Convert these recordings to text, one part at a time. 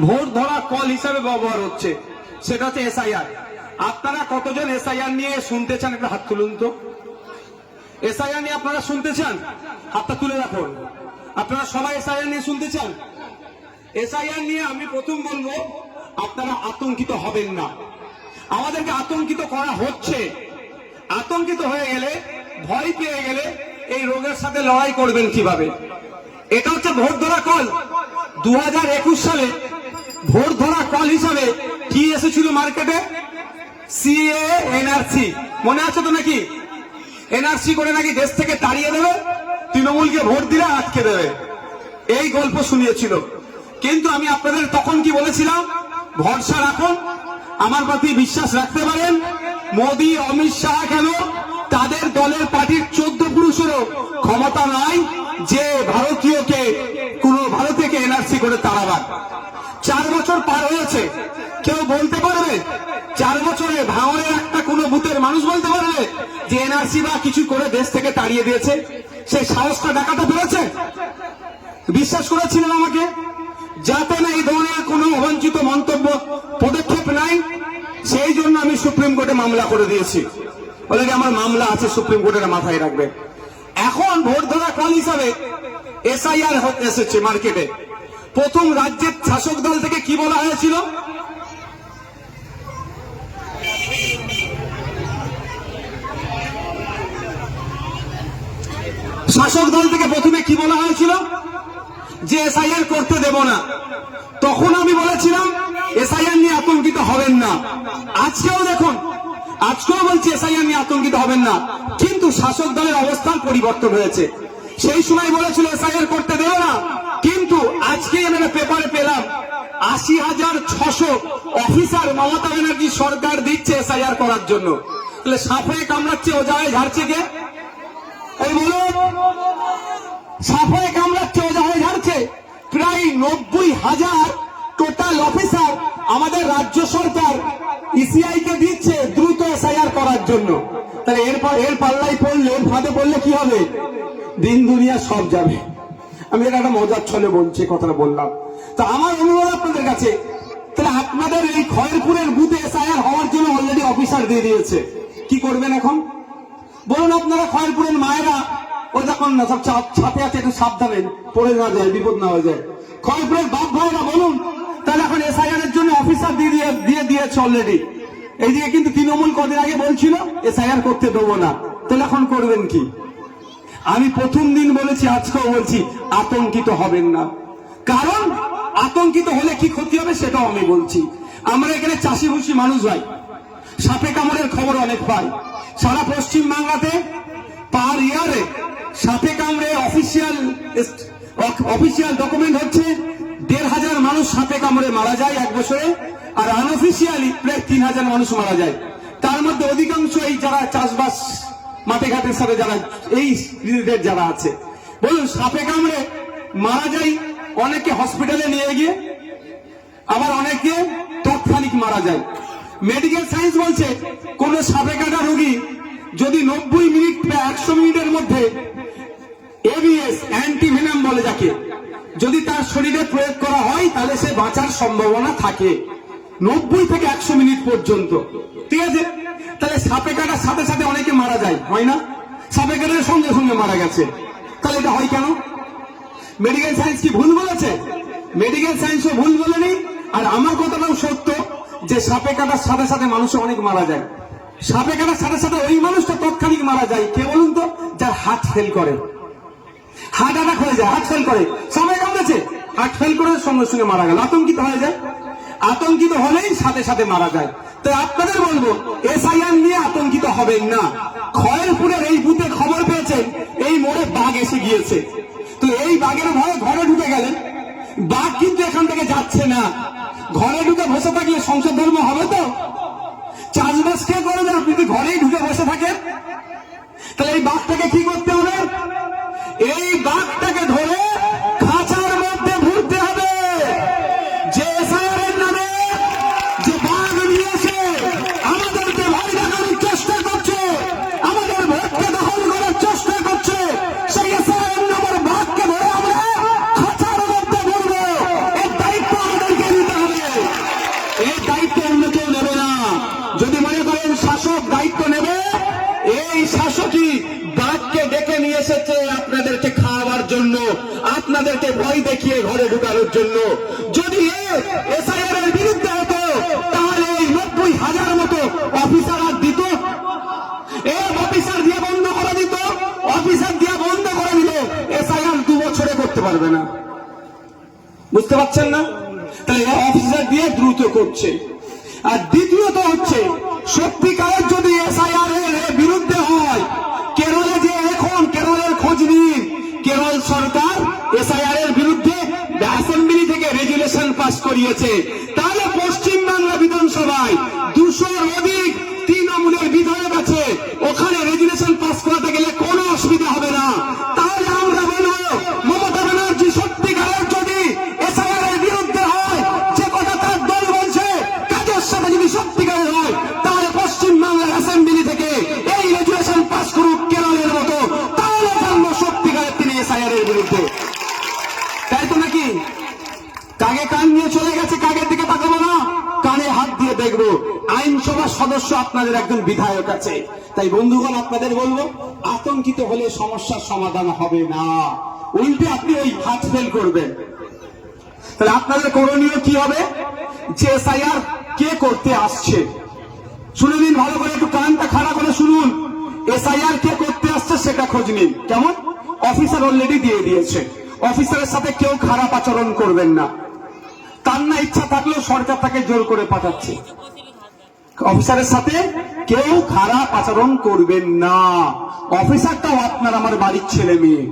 Vote ধরা call হিসাবে ব্যবহার হচ্ছে। সেটা হচ্ছে এসআইআর আপনারা কতজন এসআইআর নিয়ে শুনতে চান? একটা হাত তুলুন তো। এসআইআর নিয়ে আপনারা শুনতে চান? হাতটা তুলে রাখুন। আপনারা সবাই এসআইআর নিয়ে শুনতে চান? এসআইআর নিয়ে আমি প্রথম বলব, আপনারা আতঙ্কিত হবেন না। আমাদেরকে আতঙ্কিত করা হচ্ছে। আতঙ্কিত হয়ে গেলে, ভয় পেয়ে গেলে এই রোগের সাথে লড়াই করবেন কীভাবে? এটা হচ্ছে ভোট ধরা কল। দু হাজার একুশ সালে ভোট ধরা কল হিসাবে কি এসেছিল মার্কেটে সিএ এনআরসি মনে আছে তো নাকি? এনআরসি করে নাকি দেশ থেকে তাড়িয়ে দেবে? তৃণমূলকে ভোট দিলে আটকে দেবে। এই গল্প শুনিয়েছিল। কিন্তু আমি আপনাদের তখন কি বলেছিলাম? ভরসা রাখুন। আমার প্রতি বিশ্বাস রাখতে পারেন। মোদী, অমিত শাহ কেন? তাদের দলের পার্টির চোদ্দ পুরুষেরও ক্ষমতা নাই যে ভারতীয়কে, কোন ভারতীয়কে এনআরসি করে তাড়াবার। চার বছর পার হয়েছে। কেউ বলতে পারবে? চার বছরে ভাঙনের একটা কোনো বুথের মানুষ বলতে পারবে যে এনআরসি বা কিছু করে দেশ থেকে তাড়িয়ে দিয়েছে? সেই সাহসটা ডাকাটা পেরেছে? বিশ্বাস করেছিলেন আমাকে? যাতে না এই ধরনের কোনো অবাঞ্ছিত মন্তব্য, পদক্ষেপ নাই, সেই জন্য আমি সুপ্রিম কোর্টে মামলা করে দিয়েছি। অলরেডি আমার মামলা আছে, সুপ্রিম কোর্টের মাথায় রাখবে। এখন ভোট ধরা কল হিসাবে এসআইআর এসেছে মার্কেটে। প্রথম রাজ্যের শাসক দল থেকে কি বলা হয়েছিল? শাসক দল থেকে প্রথমে কি বলা হয়েছিল? যে এসআইআর করতে দেব না। তখন আমি বলেছিলাম, এসআইআর নিয়ে আতঙ্কিত হবেন না। আজকেও দেখুন, আজকেও বলছি এসআইআর নিয়ে আতঙ্কিত হবেন না। কিন্তু শাসক দলের অবস্থান পরিবর্তন হয়েছে। সেই সময় বলেছিল এসআইআর করতে দেব না। কিন্তু আজকে আমি একটা পেপারে পেলাম, আশি হাজার ছশো অফিসার মমতা ব্যানার্জি সরকার দিচ্ছে এসআইআর করার জন্য। তাহলে সাপে কামড়াচ্ছে, ও জায়গায় ঝাড়ছে কে? এই বলুন সাফাই কামড়াচ্ছে ওজা হয়ে ঝাড়ছে? প্রায় নব্বই হাজার টোটাল অফিসার আমাদের রাজ্য সরকার ইসিআই কে দিচ্ছে দ্রুত এসআইআর করার জন্য। তাহলে এরপর, এর পাল্লাই পড়লে, এর ফাঁদে পড়লে কি হবে? দিন দুনিয়া সব যাবে আমি এটা একটা মজার ছলে বলছি কথাটা বললাম। তো আমার অনুরোধ আপনাদের কাছে, তাহলে আপনাদের এই খয়েরপুরের বুথে এসআইআর হওয়ার জন্য অলরেডি অফিসার দিয়ে দিয়েছে। কি করবেন এখন? বলুন আপনারা খয়েরপুরের মায়েরা, ওই দেখুন না, সব ছাপে আছে, একটু সাবধানে, পড়ে না যায়, বিপদ না হয়ে যায়। খয়েরপুরের বাপ ভাইরা বলুন, তাহলে এখন এসআইআর এর জন্য অফিসার দিয়ে দিয়ে দিয়ে দিয়েছে অলরেডি এইদিকে কিন্তু তৃণমূল কদিন আগে বলছিল, এসআইআর করতে দেবো না। তাহলে এখন করবেন কি? আমি প্রথম দিন বলেছি, আজকেও বলছি, আতঙ্কিত হবেন না। কারণ, আতঙ্কিত হলে কি ক্ষতি হবে সেটাও আমি বলছি। আমরা এখানে চাষি ভুষি মানুষ ভাই। সাপে কামড়ের খবর অনেক পাই। সারা পশ্চিম বাংলাতে পার ইয়ারে সাপে কামড়ে অফিসিয়াল অফিসিয়াল ডকুমেন্ট হচ্ছে, দেড় হাজার মানুষ সাপে কামড়ে মারা যায় এক বছরে, আর আনঅফিসিয়ালি প্রায় তিন হাজার মানুষ মারা যায়। তার মধ্যে অধিকাংশ এই যারা চাষবাস মাঠে ঘাটের সাথে যারা এই রিলেটেড যারা আছে। বলুন, সাপে কামড়ে মারা যায় অনেকে হসপিটালে নিয়ে গিয়ে, আবার অনেকে তৎক্ষণিক মারা যায়। মেডিকেল সায়েন্স বলছে, কোন সাপে কাটা রোগী যদি নব্বই মিনিট বা একশো মিনিটের মধ্যে এবিএস অ্যান্টিভেনাম বলে যাকে, যদি তার শরীরে প্রয়োগ করা হয়, তাহলে সে বাঁচার সম্ভাবনা থাকে। নব্বই থেকে একশো মিনিট পর্যন্ত। ঠিক আছে? তাহলে সাপে কাটার সাথে সাথে অনেকে মারা যায়, হয় না? সাপে কাটার সঙ্গে সঙ্গে মারা গেছে। তাহলে এটা হয় কেন? মেডিকেল সায়েন্স কি ভুল বলেছে? মেডিকেল সায়েন্সও ভুল বলেনি? আর আমার কথাটাও সত্য যে সাপে কাটার সাথে সাথে মানুষ অনেক মারা যায়। সাপে কাটার সাথে সাথে ওই মানুষটা তৎক্ষণিক মারা যায়। কে বলুন তো? যার হাত ফেল করে। হার্ট অ্যাটাক হয়ে যায় হার্ট ফেল করে। সাপে কামড়েছে, হার্ট ফেল করে সঙ্গে সঙ্গে মারা গেল। আতঙ্কিত হয়ে যায়। আতঙ্কিত হলেই সাথে সাথে মারা যায়। তো আপনাদের বলব, এসআইআর নিয়ে আতঙ্কিত হবেন না। খয়েরপুরের এই বুথে খবর পেয়েছেন, এই মোড়ে বাঘ এসে গিয়েছে। তো এই বাঘের ভয়ে ঘরে ঢুকে গেলেন। বাঘ কিন্তু এখান থেকে যাচ্ছে না। ঘরে ঢুকে বসে থাকলে সংসদ ধর্ম হবে তো? চাষবাস কে করবে? আপনি যদি ঘরেই ঢুকে বসে থাকেন? তাহলে এই বাঘটাকে কি করতে হবে? এই বাঘটাকে ধরে আপনাদেরকে ভয় দেখিয়ে ঘরে ঢুকানোর জন্য। যদি এর বিরুদ্ধে হতো, তাহলে এই নব্বই হাজার মতো অফিসার আর দিত। এ অফিসার দিয়ে বন্ধ করে দিত, অফিসার দিয়ে বন্ধ করে দিল এসআইআর দু বছরে করতে পারবে না। বুঝতে পারছেন না? তাই অফিসার দিয়ে দ্রুত করছে। আর দ্বিতীয়ত হচ্ছে, সত্যিকারের যদি এসআইআর এর বিরুদ্ধে হয়, কেরলে যে এখন, কেরলের খোঁজ নিন। কেরল সরকার এসআইআর এর বিরুদ্ধে অ্যাসেম্বলি থেকে রেজুলেশন পাস করিয়েছে। তাহলে নাকি কাকে কান নিয়ে চলে গেছে কাকের দিকে তাকাবো না? কানে হাত দিয়ে দেখব, আইনসভার সদস্য আপনাদের একজন বিধায়ক আছে। তাই বন্ধুগণ, আপনাদের বলব, আতঙ্কিত হলে সমস্যার সমাধান হবে না। উল্টে আপনি ওই হাত ফেল করবেন। তাহলে আপনাদের করণীয় কি হবে? যে এসআইআর কে করতে আসছে? শুনে নিন ভালো করে, একটু কানটা খাড়া করে শুনুন। এসআইআর কে করতে আসছে সেটা খোঁজ নিন। কেমন? অফিসার অলরেডি দিয়ে দিয়েছে। অফিসারের সাথে কেউ খারাপ আচরণ করবেন না। তার না ইচ্ছা থাকলেও সরকার তাকে জোর করে পাঠাচ্ছে। অফিসারের সাথে কেউ খারাপ আচরণ করবেন না। অফিসারটাও আপনার আমার বাড়ির ছেলে মেয়ে।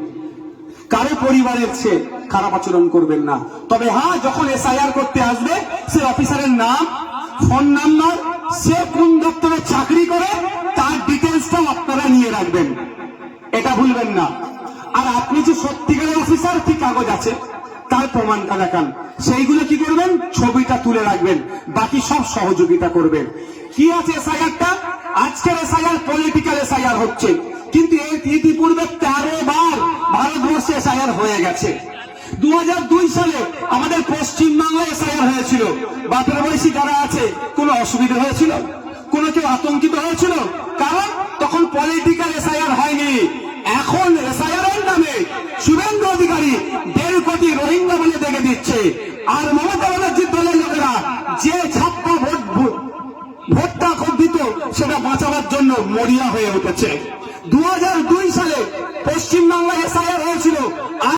কারও পরিবারের সে খারাপ আচরণ করবেন না। তবে হ্যাঁ যখন এসআইআর করতে আসবে, সে অফিসারের নাম, ফোন নাম্বার, সে কোন দপ্তরে চাকরি করে, তার ডিটেলসটাও আপনারা নিয়ে রাখবেন। এটা ভুলবেন না। আর আপনি যে সত্যিকারের অফিসার, কি কাগজ আছে? তার প্রমাণটা দেখান সেইগুলো কি করবেন? ছবিটা তুলে রাখবেন। বাকি সব সহযোগিতা করবেন। কি আছে এসআইআরটা? আজকের এসআইআর পলিটিক্যাল এসআইআর হচ্ছে। কিন্তু এর ইতিপূর্বে তেরো বার ভারতবর্ষে এসআইআর হয়ে গেছে। দু হাজার দুই সালে আমাদের পশ্চিম বাংলায় এসআইআর হয়েছিল। বাপের বয়সী যারা আছে, কোনো অসুবিধা হয়েছিল? কোনো কেউ আতঙ্কিত হয়েছিল? কারণ তখন পলিটিক্যাল এসআইআর হয়নি। এখন এসআইআর নামে শুভেন্দু অধিকারী দেড় কোটি রোহিঙ্গা বলে দেখে দিচ্ছে। আর মমতা ব্যানার্জির দলের লোকেরা যে ছাপ্প ভোট ভোটটা দিত, সেটা বাঁচাবার জন্য মরিয়া হয়ে উঠেছে।